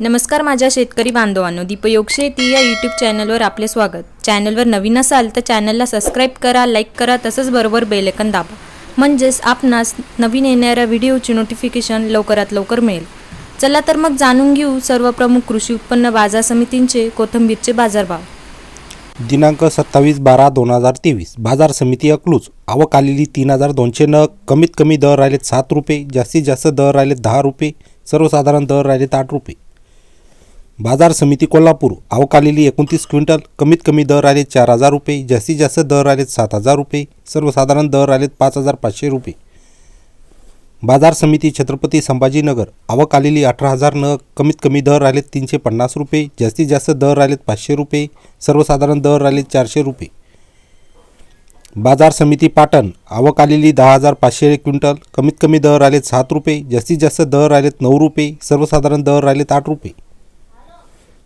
नमस्कार माझ्या शेतकरी बांधवांनो दीपयोग शेती या यूट्यूब चॅनलवर आपले स्वागत. चॅनलवर नवीन असाल तर चॅनलला सबस्क्राईब करा लाईक करा तसंच बरोबर बेलेकन दाबा. म्हणजेच आपणास नवीन येणाऱ्या व्हिडिओची नोटिफिकेशन लवकरात लवकर मिळेल. चला तर मग जाणून घेऊ सर्व प्रमुख कृषी उत्पन्न बाजार समितींचे कोथंबीरचे बाजारभाव. दिनांक सत्तावीस बारा दोन हजार तेवीस. बाजार समिती अकलूज. आवक आलेली तीन हजार दोनशे न कमीत कमी दर राहिलेत सात रुपये जास्तीत जास्त दर राहिलेत दहा रुपये सर्वसाधारण दर राहिलेत आठ रुपये. बाजार समिती कोल्हापूर अवकालेली एकोणतीस क्विंटल कमीत कमी दर आले चार हजार रुपये जास्तीत जास्त दर राहिलेत सात हजार रुपये सर्वसाधारण दर राहिलेत पाच हजार पाचशे रुपये. बाजार समिती छत्रपती संभाजीनगर आवक आलेली अठरा हजार नग कमीत कमी दर राहिलेत तीनशे पन्नास रुपये जास्तीत जास्त दर राहिलेत पाचशे रुपये सर्वसाधारण दर राहिलेत चारशे रुपये. बाजार समिती पाटण आवक आलेली दहा हजार पाचशे क्विंटल कमीत कमी दर राहिलेत सात रुपये जास्तीत जास्त दर राहिलेत नऊ रुपये सर्वसाधारण दर राहिलेत आठ रुपये.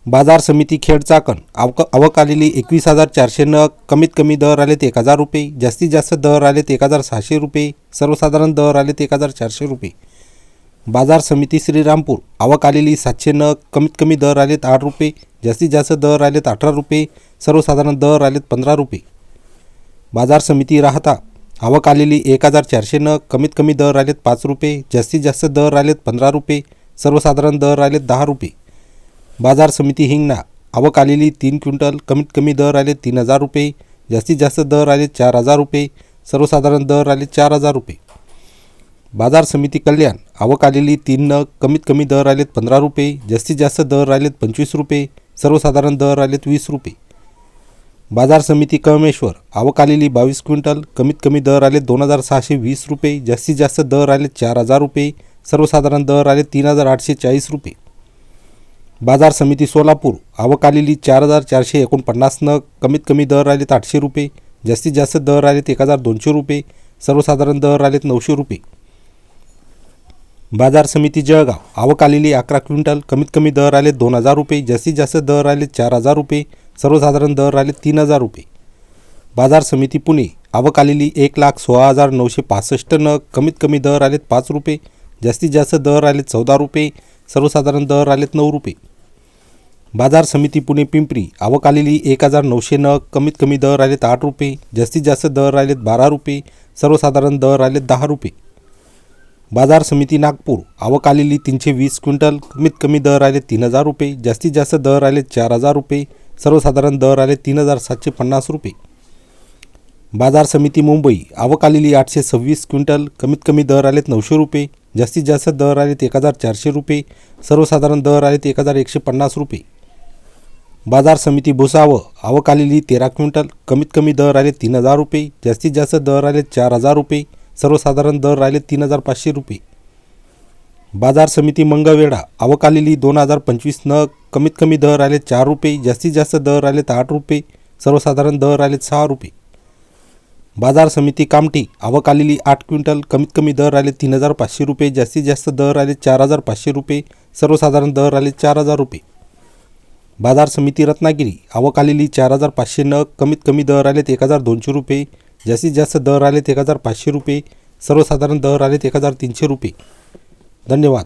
बाजार समिती खेड चाकण. आवक आवक आलेली एकवीस हजार चारशे नग कमीत कमी दर आलेत एक हजार रुपये. जास्तीत जास्त दर आलेत एक हजार सहाशे रुपये. सर्वसाधारण दर आलेत एक हजार चारशे रुपये. बाजार समिती श्रीरामपूर. आवक आलेली सातशे नग कमीत कमी दर आलेत आठ रुपये. जास्तीत जास्त दर आलेत अठरा रुपये. सर्वसाधारण दर आलेत पंधरा रुपये. बाजार समिती राहता. आवक आलेली एक हजार चारशे नग कमीत कमी दर आलेत पाच रुपये. जास्तीत जास्त दर आलेत पंधरा रुपये. सर्वसाधारण दर आलेत दहा रुपये. बाजार समिती हिंगणा. आवक आलेली तीन क्विंटल कमीत कमी दर आले तीन हजार रुपये जास्तीत जास्त दर आले चार हजार रुपये सर्वसाधारण दर आले चार हजार रुपये. बाजार समिती कल्याण आवक आलेली तीन नग कमीत कमी दर आलेत पंधरा रुपये जास्तीत जास्त दर आलेत पंचवीस रुपये सर्वसाधारण दर आलेत वीस रुपये. बाजार समिती कळमेश्वर आवक आलेली बावीस क्विंटल कमीत कमी दर आले दोन हजार सहाशे वीस रुपये जास्तीत जास्त दर आले चार हजार रुपये सर्वसाधारण दर आले तीन हजार आठशे चाळीस रुपये. बाजार समिती सोलापूर आवक आलेली चार हजार चारशे एकोणपन्नास नग कमीत कमी दर आलेत आठशे रुपये जास्तीत जास्त दर आलेत एक हजार दोनशे रुपये सर्वसाधारण दर आलेत नऊशे रुपये. बाजार समिती जळगाव आवक आलेली अकरा क्विंटल कमीत कमी दर आले दोन हजार रुपये जास्तीत जास्त दर आले चार हजार रुपये सर्वसाधारण दर आले तीन हजार रुपये. बाजार समिती पुणे आवक आलेली एक लाख सोळा हजार नऊशे पासष्ट नग कमीत कमी दर आलेत पाच रुपये जास्तीत जास्त दर आलेत चौदा रुपये सर्वसाधारण दर आलेत नऊ रुपये. बाजार समिती पुणे पिंपरी. आवक आलेली एक हजार नऊशे नग कमीत कमी दर आलेत आठ रुपये. जास्तीत जास्त दर आलेत बारा रुपये. सर्वसाधारण दर आलेत दहा रुपये. बाजार समिती नागपूर. आवक आलेली तीनशे वीस क्विंटल. कमीत कमी दर आले तीन हजार रुपये. जास्तीत जास्त दर आले चार हजार रुपये. सर्वसाधारण दर आले तीन हजार सातशे पन्नास रुपये. बाजार समिती मुंबई. आवक आलेली आठशे सव्वीस क्विंटल. कमीत कमी दर आलेत नऊशे रुपये. जास्तीत जास्त दर आलेत एक हजार चारशे रुपये. सर्वसाधारण दर आलेत एक हजार एकशे पन्नास रुपये. बाजार समिती भुसावळ आवक आलेली तेरा क्विंटल. कमीत कमी दर आले तीन हजार रुपये. जास्तीत जास्त दर आले चार हजार रुपये. सर्वसाधारण दर राहिले तीन हजार पाचशे रुपये. बाजार समिती मंगळवेढा. आवक आलेली दोन हजार पंचवीस नग कमीत कमी दर आले चार रुपये. जास्तीत जास्त दर आले आठ रुपये. सर्वसाधारण दर आले सहा रुपये. बाजार समिती कामठी. आवक आलेली आठ क्विंटल. कमीत कमी दर आले तीन हजार पाचशे रुपये. जास्तीत जास्त दर आले चार हजार पाचशे रुपये. सर्वसाधारण दर आले चार हजार रुपये. बाजार समिती रत्नागिरी. आवक आलेली चार हजार पाचशे नग कमीत कमी दर आलेत एक हजार दोनशे रुपये. जास्तीत जास्त दर आलेत एक हजार पाचशे रुपये. सर्वसाधारण दर आलेत एक हजार तीनशे रुपये. धन्यवाद.